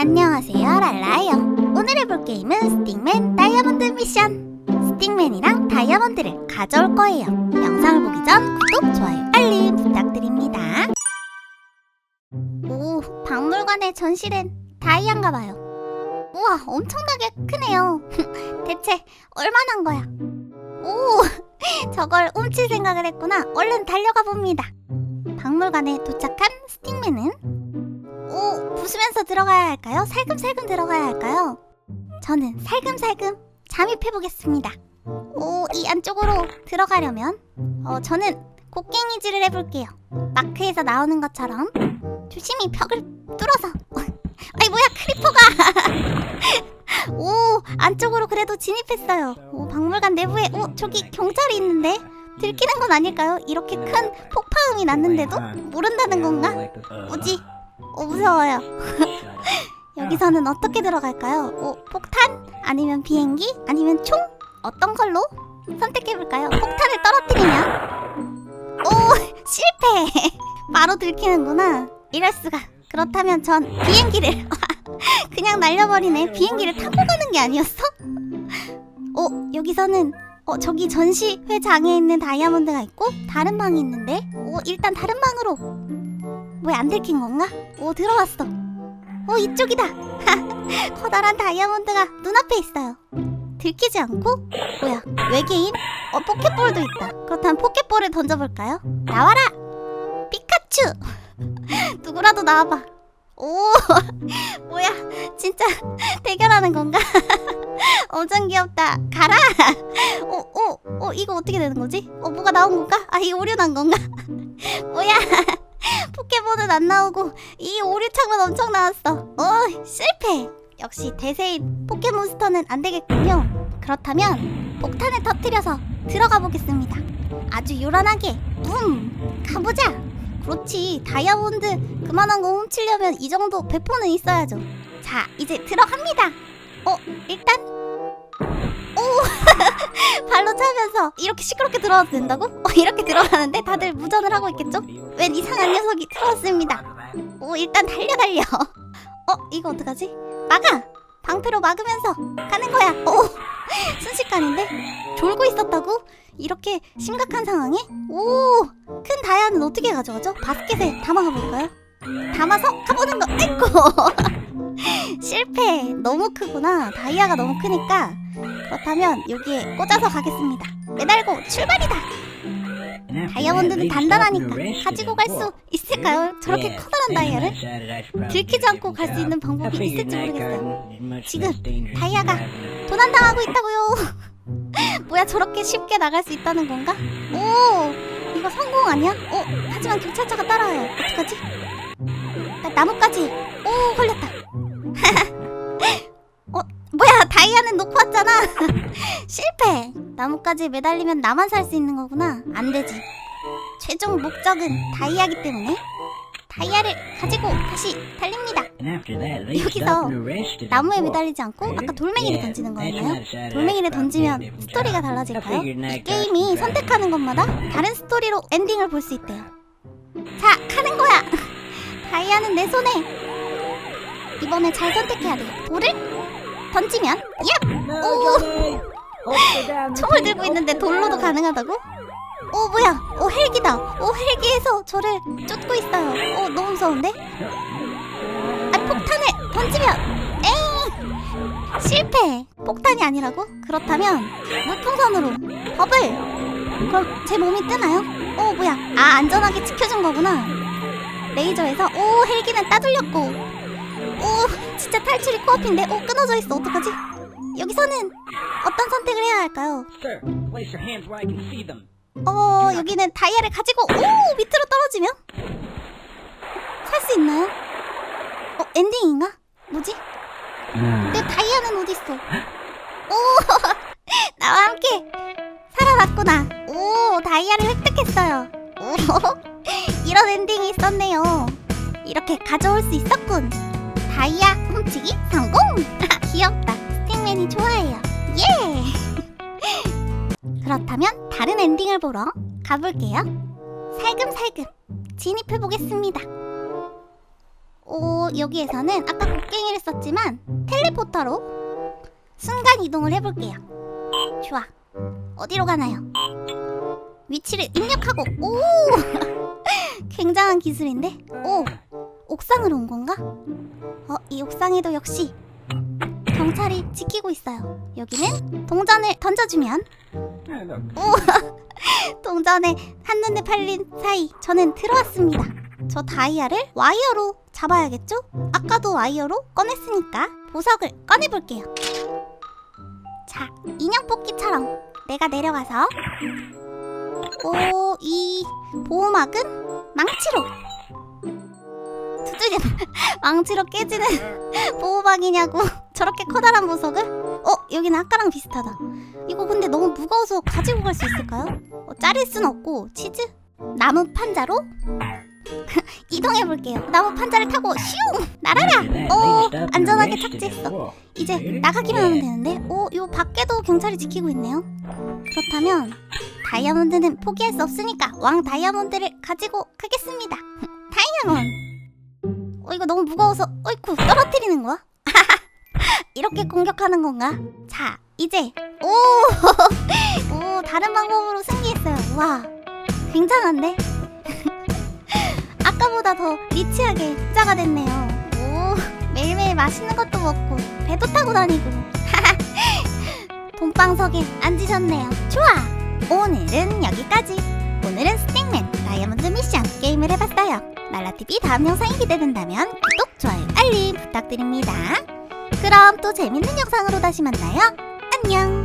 안녕하세요 랄라예요. 오늘 해볼 게임은 스틱맨 다이아몬드 미션. 스틱맨이랑 다이아몬드를 가져올 거예요. 영상을 보기 전 구독, 좋아요, 알림 부탁드립니다. 오 박물관에 전시된 다이아인가 봐요. 우와 엄청나게 크네요. 대체 얼마나 거야? 오 저걸 훔칠 생각을 했구나. 얼른 달려가 봅니다. 박물관에 도착한 들어가야 할까요? 살금살금 들어가야 할까요? 저는 살금살금 잠입해 보겠습니다. 오, 이 안쪽으로 들어가려면 어, 저는 곡괭이질을 해볼게요. 마크에서 나오는 것처럼 조심히 벽을 뚫어서 아이 뭐야 크리퍼가 오 안쪽으로 그래도 진입했어요. 오 박물관 내부에 오 저기 경찰이 있는데 들키는 건 아닐까요? 이렇게 큰 폭파음이 났는데도 모른다는 건가? 뭐지? 오 무서워요. 여기서는 어떻게 들어갈까요? 오, 폭탄? 아니면 비행기? 아니면 총? 어떤 걸로 선택해볼까요? 폭탄을 떨어뜨리면 오 실패! 바로 들키는구나. 이럴 수가. 그렇다면 전 비행기를 그냥 날려버리네. 비행기를 타고 가는 게 아니었어? 오 여기서는 어 저기 전시회장에 있는 다이아몬드가 있고 다른 방이 있는데 오 일단 다른 방으로 왜 안 들킨 건가? 오 들어왔어. 오 이쪽이다. 커다란 다이아몬드가 눈앞에 있어요. 들키지 않고 뭐야 외계인? 어 포켓볼도 있다. 그렇다면 포켓볼을 던져볼까요? 나와라. 피카츄. 누구라도 나와봐. 오 뭐야 진짜 대결하는 건가? 엄청 귀엽다. 가라. 오오오 어, 이거 어떻게 되는 거지? 어 뭐가 나온 건가? 아이 오류 난 건가? 뭐야? 포켓몬은 안 나오고 이 오류창만 엄청 나왔어. 어 실패. 역시 대세인 포켓몬스터는 안 되겠군요. 그렇다면 폭탄을 터뜨려서 들어가 보겠습니다. 아주 요란하게 붐 가보자. 그렇지 다이아몬드 그만한 거 훔치려면 이 정도 배포는 있어야죠. 자 이제 들어갑니다. 어 일단 오 발로 차면서 이렇게 시끄럽게 들어가도 된다고? 어, 이렇게 들어가는데 다들 무전을 하고 있겠죠? 웬 이상한 녀석이 들어왔습니다. 오 일단 달려 달려. 어 이거 어떡하지? 막아. 방패로 막으면서 가는 거야. 오 순식간인데 졸고 있었다고? 이렇게 심각한 상황에? 오 큰 다이아는 어떻게 가져가죠? 바스켓에 담아가 볼까요? 담아서 가보는 거. 아이고 실패. 너무 크구나. 다이아가 너무 크니까 그렇다면 여기에 꽂아서 가겠습니다. 매달고 출발이다. 다이아몬드는 단단하니까 가지고 갈 수 있을까요? 저렇게 커다란 다이아를 들키지 않고 갈 수 있는 방법이 있을지 모르겠어요. 지금 다이아가 도난당하고 있다고요. 뭐야 저렇게 쉽게 나갈 수 있다는 건가? 오 이거 성공 아니야? 어 하지만 경찰차가 따라와요. 어떡하지? 나 나뭇가지. 오 걸렸다. 어 뭐야 다이아는 놓고 왔잖아. 실패. 나뭇가지에 매달리면 나만 살 수 있는 거구나. 안 되지. 최종 목적은 다이아기 때문에 다이아를 가지고 다시 달립니다. 여기서 나무에 매달리지 않고 아까 돌멩이를 던지는 거였나요? 돌멩이를 던지면 스토리가 달라질까요? 이 게임이 선택하는 것마다 다른 스토리로 엔딩을 볼 수 있대요. 다이아는 내 손에. 이번에 잘 선택해야 돼요. 돌을 던지면, 얍! 오, 총을 들고 있는데 돌로도 가능하다고? 오 뭐야? 오 헬기다. 오 헬기에서 저를 쫓고 있어요. 오 너무 무서운데? 아 폭탄을 던지면 에이 실패. 폭탄이 아니라고? 그렇다면 물풍선으로 버블. 그럼 제 몸이 뜨나요? 오 뭐야? 아 안전하게 지켜준 거구나. 레이저에서 오 헬기는 따돌렸고 오 진짜 탈출이 코앞인데 오 끊어져 있어 어떡하지? 여기서는 어떤 선택을 해야 할까요? 어 여기는 다이아를 가지고 오 밑으로 떨어지면 살 수 있나요? 어 엔딩인가? 뭐지? 내 다이아는 어디 있어? 오 나와 함께 살아났구나. 오 다이아를 획득했어요. 오 이런 엔딩이 있었네요. 이렇게 가져올 수 있었군. 다이아 훔치기 성공. 귀엽다. 스틱맨이 좋아해요. 예. 그렇다면 다른 엔딩을 보러 가볼게요. 살금살금 진입해 보겠습니다. 오 여기에서는 아까 곡괭이를 썼지만 텔레포터로 순간 이동을 해볼게요. 좋아. 어디로 가나요? 위치를 입력하고 오 굉장한 기술인데 오 옥상으로 온 건가? 어 이 옥상에도 역시 경찰이 지키고 있어요. 여기는 동전을 던져주면 동전에 한눈에 팔린 사이 저는 들어왔습니다. 저 다이아를 와이어로 잡아야겠죠? 아까도 와이어로 꺼냈으니까 보석을 꺼내볼게요. 자, 인형 뽑기처럼 내가 내려가서 오, 이 보호막은 망치로 두드려 망치로 깨지는 보호막이냐고 저렇게 커다란 보석을 어, 여기는 아까랑 비슷하다. 이거 근데 너무 무거워서 가지고 갈 수 있을까요? 어, 자를 순 없고 치즈? 나무 판자로 이동해 볼게요. 나무 판자를 타고 슝 날아라. 오 안전하게 착지했어. 이제 나가기만 하면 되는데, 오요 밖에도 경찰이 지키고 있네요. 그렇다면 다이아몬드는 포기할 수 없으니까 왕 다이아몬드를 가지고 가겠습니다. 다이아몬드. 어 이거 너무 무거워서 어이쿠 떨어뜨리는 거야? 이렇게 공격하는 건가? 자 이제 오, 오 다른 방법으로 승리했어요. 와, 굉장한데? 아까보다 더 리치하게 부자가 됐네요. 오, 매일매일 맛있는 것도 먹고 배도 타고 다니고. 돈방석에 앉으셨네요. 좋아. 오늘은 여기까지. 오늘은 스틱맨 다이아몬드 미션 게임을 해봤어요. 말라TV 다음 영상이 기대된다면 구독, 좋아요, 알림 부탁드립니다. 그럼 또 재밌는 영상으로 다시 만나요. 안녕.